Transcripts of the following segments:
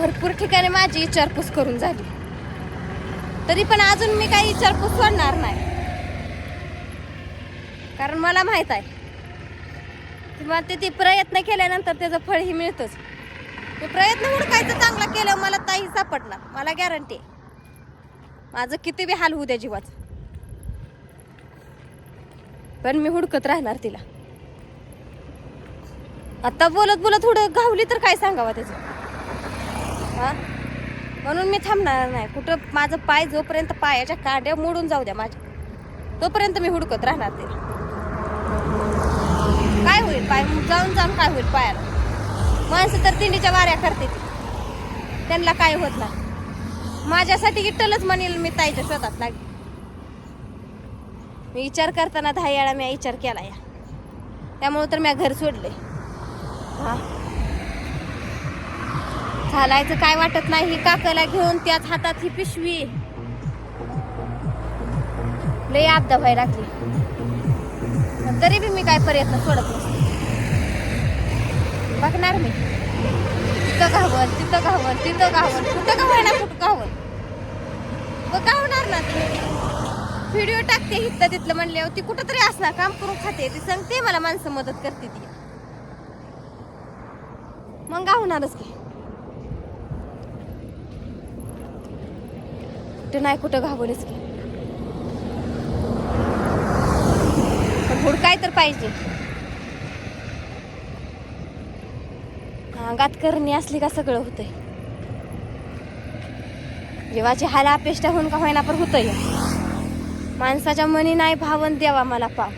भरपूर ठिकाणी माझी विचारपूस करून झाली. तरी पण अजून मी काही विचारपूस करणार नाही. कारण मला माहीत आहे. किंवा ते ती प्रयत्न केल्यानंतर त्याचं फळही मिळतंच. मी प्रयत्न हुडकायचं चांगला केलं मला ताई सापडणार मला गॅरंटी माझं किती बी हाल होऊ द्या जीवाचं. पण मी हुडकत राहणार तिला. आता बोलत बोलत थोडं घावली तर काय सांगावं त्याचं? हां? म्हणून मी थांबणार नाही. कुठं माझं पाय जोपर्यंत पायाच्या काड्या मोडून जाऊ द्या माझ्या. तोपर्यंत मी हुडकत राहणार ते काय होईल पाय? जाऊन जाऊन काय होईल पायाला? माणसं तर तिंडीच्या वाऱ्या करते त्यांना काय होत नाही. माझ्यासाठी इटलच म्हणेल मी ताईच्या स्वतःत लागेल. मी विचार करताना दहा वेळा मी विचार केला या. त्यामुळे तर मी घर सोडले. हा? चालायचं काय वाटत नाही. ही काकाला घेऊन त्याच हातात ही पिशवी. लय आपदा भाई लागली. तरी बी मी काय प्रयत्न सोडत नसते. बघणार मी. तिथं गावन तिथं गावन तिथं गावन कुठं गावाय ना कुठं गावन मग गावणार ना ती व्हिडिओ टाकते इथं तिथलं म्हणल्यावर ती कुठं तरी असणार काम करून खाते ती. सांगते मला माणसं मदत करते ती. मग गावणारच की? कुठं नाही कुठं घाबरच की पण हुडकाय तर पाहिजे. अंगात करणी असली का सगळं होतंय. जीवाची हाला अपेष्टा होऊन का होईना पण होतंय. माणसाच्या मनी नाही भावन द्यावा मला पाव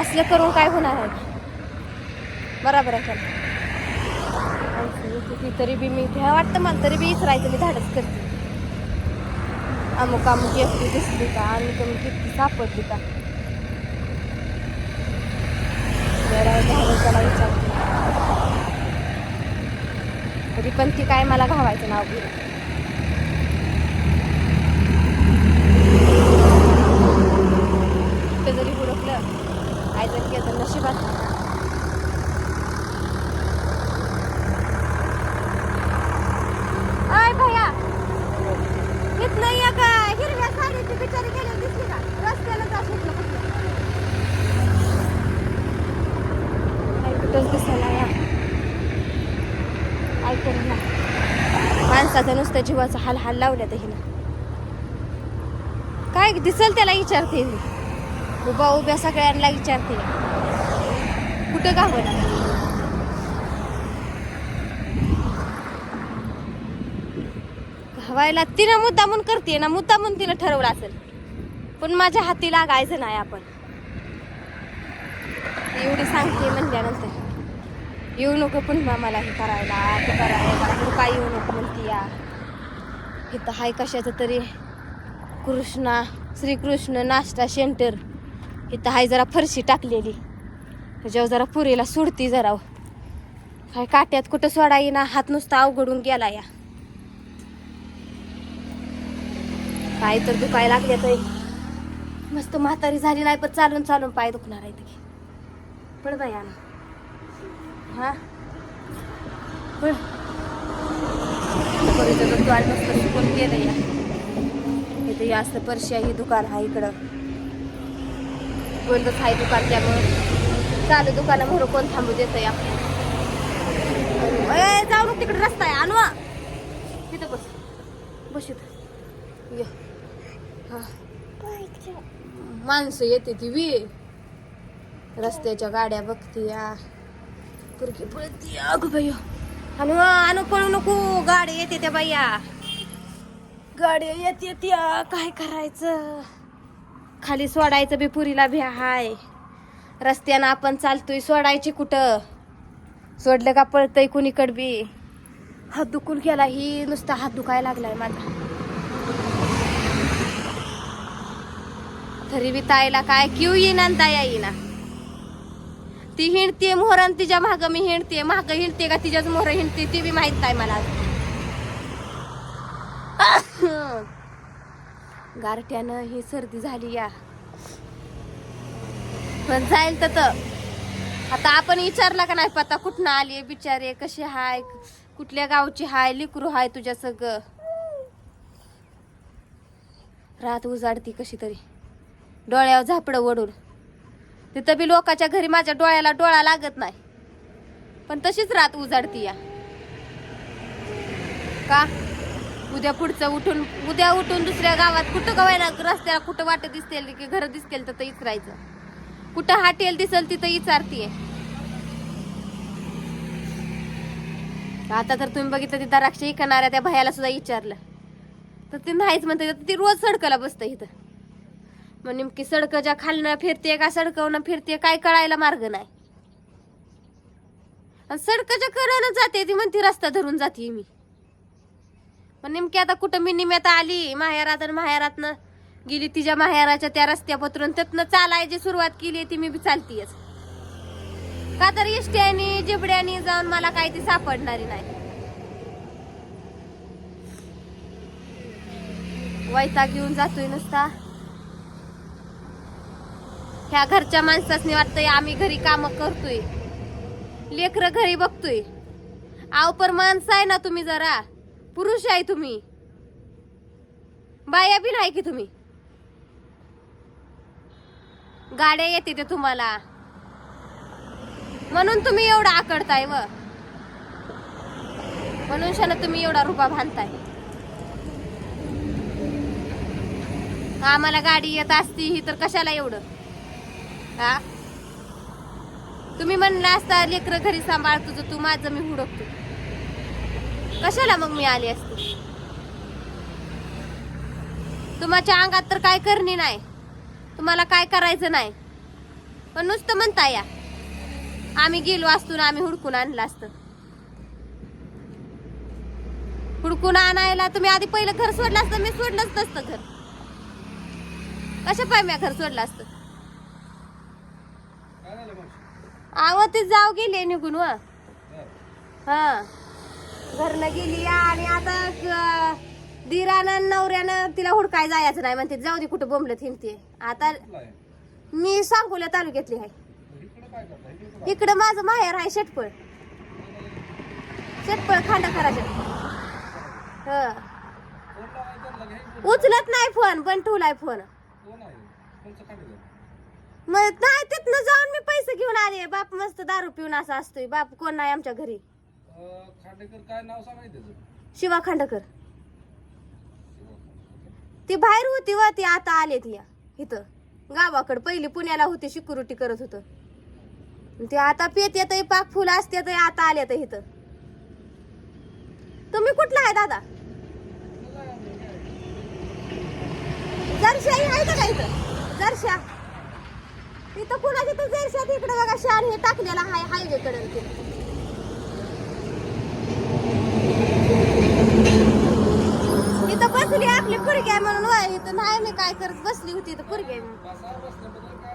असलं करून काय होणार आहे? बरोबर आहे तरी बी मी वाटतं मला तरी बी इचरायचं मी धाडच करते. अमुक अमुक एकटी दिसली का? आणि कमी किती सापडली का? त्याला विचारते. तरी पण ती काय मला घावायचं नाव घेऊन कुठे जरी हुडकलं काय जर केलं नशिबात आय भैया इथनं एक हिरव्या साडीची बिचारी गेली दिसली का रस्त्याला जात इथलं कुठलं काय कुठंच दिसायला या काय करू ना माणसाचं नुसतं जीवाचा हाल हाल लावल्या तर हिनं. काय दिसल त्याला विचारते उभा उभ्या सगळ्यांना विचारते. कुठं गावं? घावायला तिनं मुद्दामून करते ना मुद्दामून तिनं ठरवलं असेल. पण माझ्या हाती लागायचं नाही आपण. एवढी सांगते म्हणल्यानंतर. येऊ नको पुन्हा मला हे करायला ते करायला. काय येऊ नको म्हणती या. इथं हाय कशाचं तरी कृष्णा श्रीकृष्ण नाश्ता सेंटर इथं हाय जरा फरशी टाकलेली. त्याच्यावर जरा पुरीला सोडती जरा हो. काय काट्यात कुठं सोडा येईना हात नुसता अवघडून गेला या. काय तर दुखाय लागले तर मस्त म्हातारी झाली नाही पण चालून चालून पाय दुखणार आहे ते पड बाया. हा. पड पोरीचं तर द्वार मस्त शिकून गेलं या इथे हे असं परश्या ही दुकान आहे इकडं. कोणतंच आहे दुकान त्यामुळं. चालू दुकानं म्हणून कोण थांबू देत या जाऊ नको तिकडे रस्ता आहे आणू हा. तिथं बस. बस इथं. ये. हा. माणसं येते ती वी रस्त्याच्या गाड्या बघते या पुरकी पळती अगं बाई. आणू आणू पळू नको गाडी येते त्या बाया गाडी येते त्या काय करायचं? खाली सोडायचं बी पुरीला भ्या हाय. रस्त्यानं आपण चालतोय सोडायची कुठं? सोडलं का पळतय कुणीकड बी? हात दुखून गेला ही नुसता हात दुखायला लागलाय माझा. तरी बी ताईला काय क्यू येईना आणि ताया येईना? ती हिंडते मोहरान तिच्या माग मी हिंडते माग हिंडते का तिच्याच मोहर हिंडते ती बी माहीत नाही मला. गारट्यानं ही सर्दी झाली या. पण जाईल तर आता आपण विचारला का नाही पत्ता कुठनं आली बिचारे कशी हाय कुठल्या गावची हाय लिकरू हाय तुझ्या सग रात उजाडती कशी तरी. डोळ्यावर झापडं ओढून. तिथं बी लोकाच्या घरी माझ्या डोळ्याला डोळा लागत नाही. पण तशीच रात उजाडती या. का? उद्या पुढचं उठून उद्या उठून दुसऱ्या गावात कुठं गवायला रस्त्याला कुठं वाटत दिसतील की घरं दिसतील तर इचरायचं. कुठं हाटेल दिसल तिथं इचारतीये. आता तर तुम्ही बघितलं तिथं द्राक्ष इकणाऱ्या त्या भयाला सुद्धा विचारलं तर ते नाहीच म्हणते ती रोज सडकला बसतं इथं. मग नेमकी सडकच्या खालनं फिरते का सडकवनं फिरते काय कळायला मार्ग नाही. आणि सडकच्या करणं जाते ती म्हणते रस्ता धरून जाते मी. पण नेमकी आता कुठं मी निम्यात आली माहेरात आणि माहेरातनं गेली तिच्या माहेराच्या त्या रस्त्या पत्रून त्यातनं चालायची सुरुवात केली ती मी बी चालतीयच. का तर इष्ट्यानी जिबड्यानी जाऊन मला काही ती सापडणारी नाही. वैता घेऊन जातोय नुसता. ह्या घरच्या माणसासनी वाटतंय आम्ही घरी काम करतोय. लेकर घरी बघतोय. आव पर माणसं आहे ना तुम्ही जरा. पुरुष आहे तुम्ही. बाया बी नाही की तुम्ही. गाड्या येते ते तुम्हाला. म्हणून तुम्ही एवढा आकडताय व. म्हणून तुम्ही एवढा रुपा बांधताय आम्हाला गाडी येत असती ही तर कशाला एवढं? हा? तुम्ही म्हणला असता लेकर घरी सांभाळ तुझं तू माझं मी हुडकतो. कशाला मग मी आली असते? तुमच्या अंगात तर काय करणे नाही तुम्हाला काय करायचं नाही पण नुसतं म्हणता या. आम्ही गेलो असतो ना आम्ही हुडकून आणलं असतं. हुडकून आणायला तुम्ही आधी पहिलं घर सोडलं असतं मी सोडलंच नसतं घर. कशा पाय मी घर सोडलं असतं? आव ते जाऊ गेले निघून व. हा. घरनं गेली आणि आता दिरानं नवऱ्यानं तिला हुडकाय जायचं नाही म्हणते. जाऊ दे कुठं बोंबलं थिंबते आता मी सांगोल्या तालुक्यातली आहे. इकडं माझं माहेर आहे शेटपळ. शेटपळ खांडा ह. उचलत नाही फोन पण ठेवलाय फोन कोण आहे? कोणचं खांडे झालं? मग नाही तिथनं जाऊन मी पैसे घेऊन आले. बाप मस्त दारू पिऊन असा असतोय. बाप कोण नाही आमच्या घरी. अं, खांडेकर काय नाव सांगायचं त्याचं? शिवा खांडकर. ती बाहेर होती व ती आता आले ती इथं. गावाकडे. पहिली पुण्याला होती सिक्युरिटी करत होत. ते आता पेत येत पाक फुल असते तर आता आले तर इथं. तुम्ही कुठला आहे दादा? जरशा आहे का इथं? जरशा. इथं कुणाची तर जरशात इकडे बघा शान हे टाकलेला हाय हायवे कडे इथं बसली आपली पुरगी आहे म्हणून वय इथं नाही मी काय करत बसली होती इथं पुरगी आहे म्हणून.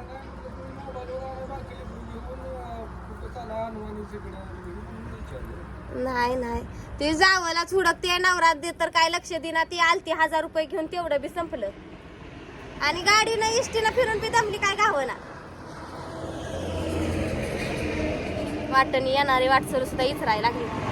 नाही. नाही ते जावला हुडकते नवरात दे तर काय लक्ष देना ती आलती हजार रुपये घेऊन तेवढं बी संपलं आणि गाडीनं इष्टीनं फिरून बी दमली काय गावला वाटणी येणारी वाटसर सुद्धा इचरायला लागली.